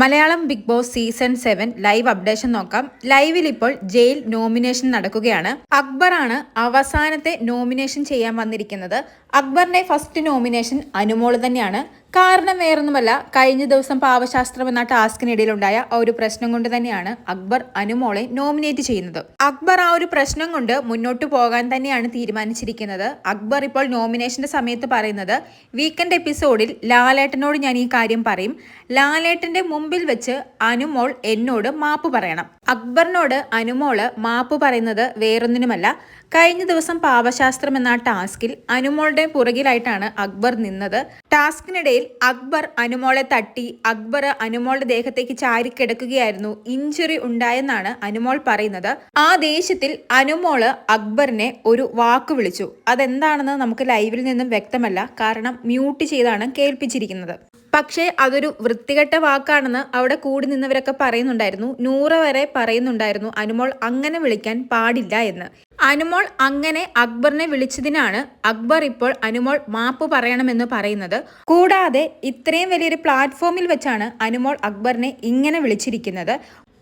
Malayalam Bigg Boss season seven live updation നോക്കാം. ലൈവിൽ ഇപ്പോൾ ജയിൽ നോമിനേഷൻ നടക്കുകയാണ്. അക്ബറാണ് അവസാനത്തെ നോമിനേഷൻ ചെയ്യാൻ വന്നിരിക്കുന്നത്. അക്ബറിന്റെ ഫസ്റ്റ് നോമിനേഷൻ അനുമോൾ തന്നെയാണ്. കാരണം വേറൊന്നുമല്ല കഴിഞ്ഞ ദിവസം പാവശാസ്ത്രം എന്ന ടാസ്കിനിടയിലുണ്ടായ ഒരു പ്രശ്നം കൊണ്ട് തന്നെയാണ് അക്ബർ അനുമോളെ നോമിനേറ്റ് ചെയ്യുന്നത്. അക്ബർ ആ ഒരു പ്രശ്നം കൊണ്ട് മുന്നോട്ട് പോകാൻ തന്നെയാണ് തീരുമാനിച്ചിരിക്കുന്നത്. അക്ബർ ഇപ്പോൾ നോമിനേഷന്റെ സമയത്ത് പറയുന്നത് വീക്കെൻഡ് എപ്പിസോഡിൽ ലാലേട്ടനോട് ഞാൻ ഈ കാര്യം പറയും. ലാലേട്ടന്റെ മുമ്പിൽ വെച്ച് അനുമോൾ എന്നോട് മാപ്പ് പറയണം. അക്ബറിനോട് അനുമോൾ മാപ്പ് പറയുന്നത് വേറൊന്നിനുമല്ല കഴിഞ്ഞ ദിവസം പാവശാസ്ത്രം എന്ന ടാസ്കിൽ അനുമോളുടെ പുറകിലായിട്ടാണ് അക്ബർ നിന്നത്. ടാസ്കിനിടയിൽ അക്ബർ അനുമോളെ തട്ടി അക്ബർ അനുമോളുടെ ദേഹത്തേക്ക് ചാരിക്കിടക്കുകയായിരുന്നു ഇഞ്ചുറി ഉണ്ടായെന്നാണ് അനുമോൾ പറയുന്നത്. ആ ദേഷ്യത്തിൽ അനുമോൾ അക്ബറിനെ ഒരു വാക്ക് വിളിച്ചു. അതെന്താണെന്ന് നമുക്ക് ലൈവിൽ നിന്നും വ്യക്തമല്ല. കാരണം മ്യൂട്ട് ചെയ്താണ് കേൾപ്പിച്ചിരിക്കുന്നത്. പക്ഷേ അതൊരു വൃത്തികെട്ട വാക്കാണെന്ന് അവിടെ കൂടി നിന്നവരൊക്കെ പറയുന്നുണ്ടായിരുന്നു. നൂറ് വരെ പറയുന്നുണ്ടായിരുന്നു അനുമോൾ അങ്ങനെ വിളിക്കാൻ പാടില്ല എന്ന്. അനുമോൾ അങ്ങനെ അക്ബറിനെ വിളിച്ചതിനാണ് അക്ബർ ഇപ്പോൾ അനുമോൾ മാപ്പ് പറയണമെന്ന് പറയുന്നത്. കൂടാതെ ഇത്രയും വലിയൊരു പ്ലാറ്റ്ഫോമിൽ വെച്ചാണ് അനുമോൾ അക്ബറിനെ ഇങ്ങനെ വിളിച്ചിരിക്കുന്നത്.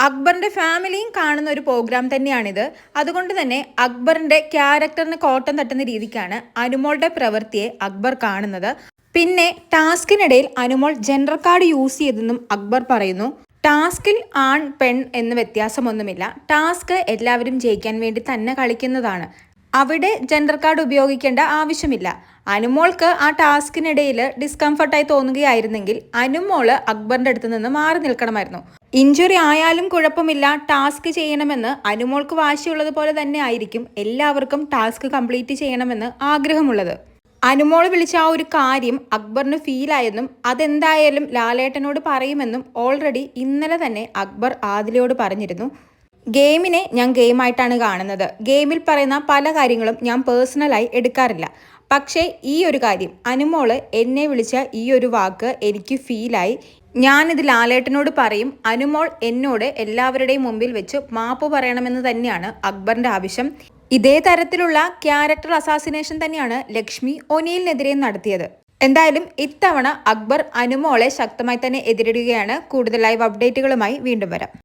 അക്ബറിന്റെ ഫാമിലിയും കാണുന്ന ഒരു പ്രോഗ്രാം തന്നെയാണിത്. അതുകൊണ്ട് തന്നെ അക്ബറിന്റെ ക്യാരക്ടറിന് കോട്ടം തട്ടുന്ന രീതിക്കാണ് അനുമോളുടെ പ്രവൃത്തിയെ അക്ബർ കാണുന്നത്. പിന്നെ ടാസ്കിനിടയിൽ അനുമോൾ ജനറൽ കാർഡ് യൂസ് ചെയ്തെന്നും അക്ബർ പറയുന്നു. ടാസ്കിൽ ആൺ പെൺ എന്ന വ്യത്യാസമൊന്നുമില്ല. ടാസ്ക് എല്ലാവരും ജയിക്കാൻ വേണ്ടി തന്നെ കളിക്കുന്നതാണ്. അവിടെ ജെൻഡർ കാർഡ് ഉപയോഗിക്കേണ്ട ആവശ്യമില്ല. അനുമോൾക്ക് ആ ടാസ്കിനിടയിൽ ഡിസ്കംഫർട്ടായി തോന്നുകയായിരുന്നെങ്കിൽ അനുമോൾ അക്ബറിന്റെ അടുത്ത് നിന്ന് മാറി നിൽക്കണമായിരുന്നു. ഇഞ്ചുറി ആയാലും കുഴപ്പമില്ല. ടാസ്ക് ചെയ്യണമെന്ന് അനുമോൾക്ക് വാശിയുള്ളത് തന്നെ ആയിരിക്കും എല്ലാവർക്കും ടാസ്ക് കംപ്ലീറ്റ് ചെയ്യണമെന്ന് ആഗ്രഹമുള്ളത്. അനുമോൾ വിളിച്ച ആ ഒരു കാര്യം അക്ബറിന് ഫീലായെന്നും അതെന്തായാലും ലാലേട്ടനോട് പറയുമെന്നും ഓൾറെഡി ഇന്നലെ തന്നെ അക്ബർ ആദിലയോട് പറഞ്ഞിരുന്നു. ഗെയിമിനെ ഞാൻ ഗെയിമായിട്ടാണ് കാണുന്നത്. ഗെയിമിൽ പറയുന്ന പല കാര്യങ്ങളും ഞാൻ പേഴ്സണലായി എടുക്കാറില്ല. പക്ഷേ ഈ ഒരു കാര്യം അനുമോൾ എന്നെ വിളിച്ച ഈ ഒരു വാക്ക് എനിക്ക് ഫീലായി. ഞാനിത് ലാലേട്ടനോട് പറയും അനുമോൾ എന്നോട് എല്ലാവരുടെയും മുമ്പിൽ വെച്ച് മാപ്പ് പറയണമെന്ന് തന്നെയാണ് അക്ബറിന്റെ ആവശ്യം. ഇതേ തരത്തിലുള്ള ക്യാരക്ടർ അസാസിനേഷൻ തന്നെയാണ് ലക്ഷ്മി ഒനിയിലിനെതിരെ നടത്തിയത്. എന്തായാലും ഇത്തവണ അക്ബർ അനുമോളെ ശക്തമായി തന്നെ എതിരിടുകയാണ്. കൂടുതലായി അപ്ഡേറ്റുകളുമായി വീണ്ടും വരാം.